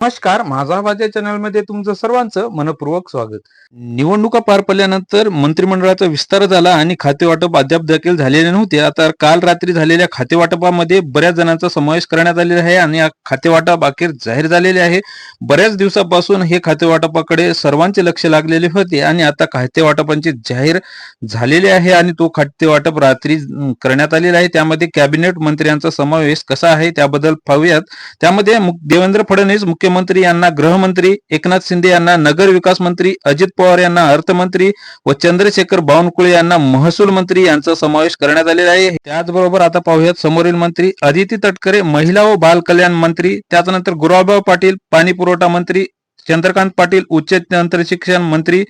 नमस्कार माझा माझ्या चॅनलमध्ये तुमचं सर्वांचं मनपूर्वक स्वागत. निवडणुका पार पडल्यानंतर मंत्रिमंडळाचा विस्तार झाला आणि खातेवाटप अद्याप देखील झालेले नव्हते. आता काल रात्री झालेल्या खातेवाटपामध्ये बऱ्याच जणांचा समावेश करण्यात आलेला आहे आणि खाते वाटप अखेर जाहीर झालेले आहे. बऱ्याच दिवसापासून हे खातेवाटपाकडे सर्वांचे लक्ष लागलेले होते आणि आता खातेवाटपांचे जाहीर झालेले आहे आणि तो खातेवाटप रात्री करण्यात आलेला आहे. त्यामध्ये कॅबिनेट मंत्र्यांचा समावेश कसा आहे त्याबद्दल पाहूयात. त्यामध्ये देवेंद्र फडणवीस मुख्यमंत्री यांना गृहमंत्री एकनाथ शिंदे यांना नगर विकास मंत्री अजित पवार यांना अर्थमंत्री व चंद्रशेखर बावनकुळे यांना महसूल मंत्री यांचा समावेश करण्यात आलेला आहे. त्याचबरोबर आता पाहूयात समोरील मंत्री अदिती तटकरे महिला व बाल कल्याण मंत्री त्याच्यानंतर गुलाबराव पाटील पाणी पुरवठा मंत्री चंद्रकांत पाटील उच्च तंत्रशिक्षण मंत्री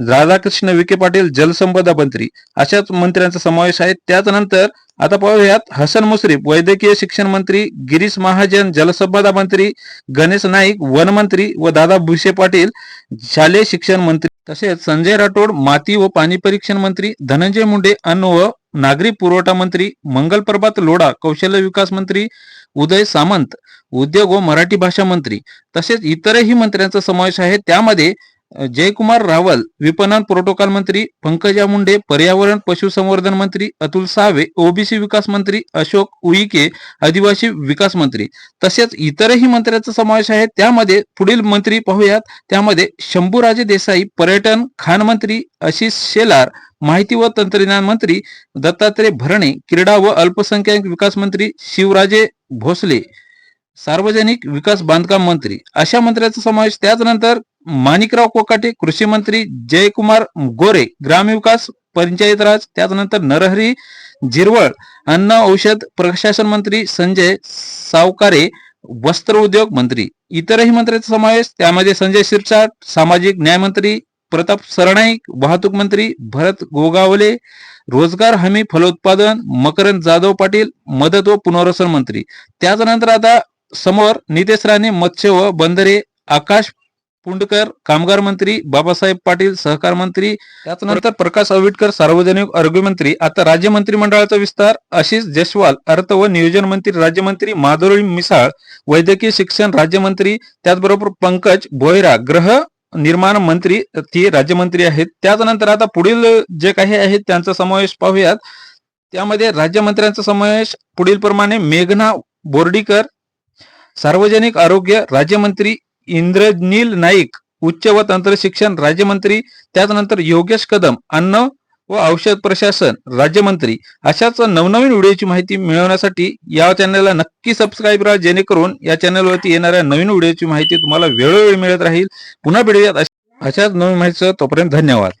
राधाकृष्ण विखे पाटील जलसंपदा मंत्री अशाच मंत्र्यांचा समावेश आहे. त्याच्यानंतर आता पाहूयात हसन मुश्रीफ वैद्यकीय शिक्षण मंत्री गिरीश महाजन जलसंपदा मंत्री गणेश नाईक वन मंत्री व दादा भुसे पाटील शालेय शिक्षण मंत्री. तसेच संजय राठोड माती व पाणी परीक्षण मंत्री धनंजय मुंडे अन्न व नागरी पुरवठा मंत्री मंगल प्रभात लोढा कौशल्य विकास मंत्री उदय सामंत उद्योग व मराठी भाषा मंत्री. तसेच इतरही मंत्र्यांचा समावेश आहे. त्यामध्ये जयकुमार रावल विपणन प्रोटोकॉल मंत्री पंकजा मुंडे पर्यावरण पशुसंवर्धन मंत्री अतुल सावे ओबीसी विकास मंत्री अशोक उईके आदिवासी विकास मंत्री. तसेच इतरही मंत्र्यांचा समावेश आहे. त्यामध्ये पुढील मंत्री पाहूयात. त्यामध्ये शंभूराजे देसाई पर्यटन खान मंत्री आशिष शेलार माहिती व तंत्रज्ञान मंत्री दत्तात्रय भरणे क्रीडा व अल्पसंख्याक विकास मंत्री शिवराजे भोसले सार्वजनिक विकास बांधकाम मंत्री. अशा मंत्र्यांचा समावेश त्याचनंतर माणिकराव कोकाटे कृषी मंत्री जयकुमार गोरे ग्रामविकास पंचायत राज त्याचनंतर नरहरी जिरवळ अन्न औषध प्रशासन मंत्री संजय सावकारे वस्त्र उद्योग मंत्री. इतरही मंत्र्यांचा समावेश त्यामध्ये संजय शिरसाट सामाजिक न्याय मंत्री प्रताप सरनाईक वाहतूक मंत्री भरत गोगावले रोजगार हमी फलोत्पादन मकरंद जाधव पाटील मदत व पुनर्वसन मंत्री. त्याचनंतर आता समोर नितेश राणे मत्स्य व बंदरे आकाश पुंडकर कामगार मंत्री बाबासाहेब पाटील सहकार मंत्री त्याचनंतर प्रकाश आंबेडकर सार्वजनिक आरोग्य मंत्री आता राज्य मंत्रिमंडळाचा विस्तार आशिष जयस्वाल अर्थ व नियोजन मंत्री राज्यमंत्री माधुरी मिसाळ वैद्यकीय शिक्षण राज्यमंत्री त्याचबरोबर पंकज बोयरा ग्रह निर्माण मंत्री ती राज्यमंत्री आहेत. त्याचनंतर आता पुढील जे काही आहेत त्यांचा समावेश पाहूयात. त्यामध्ये राज्यमंत्र्यांचा समावेश पुढील प्रमाणे मेघना बोर्डीकर सार्वजनिक आरोग्य राज्यमंत्री इंद्रनील नाईक उच्च व तंत्र शिक्षण राज्यमंत्री त्यानंतर योगेश कदम अन्न व औषध प्रशासन राज्यमंत्री अशाच नवनवीन व्हिडिओची माहिती मिळवण्यासाठी या चॅनलला नक्की सबस्क्राईब करा जेणेकरून या चॅनलवरती येणाऱ्या नवीन व्हिडिओची माहिती तुम्हाला वेळोवेळी मिळत राहील. पुन्हा भेटूयात अशाच नवीन माहितीचं तोपर्यंत धन्यवाद.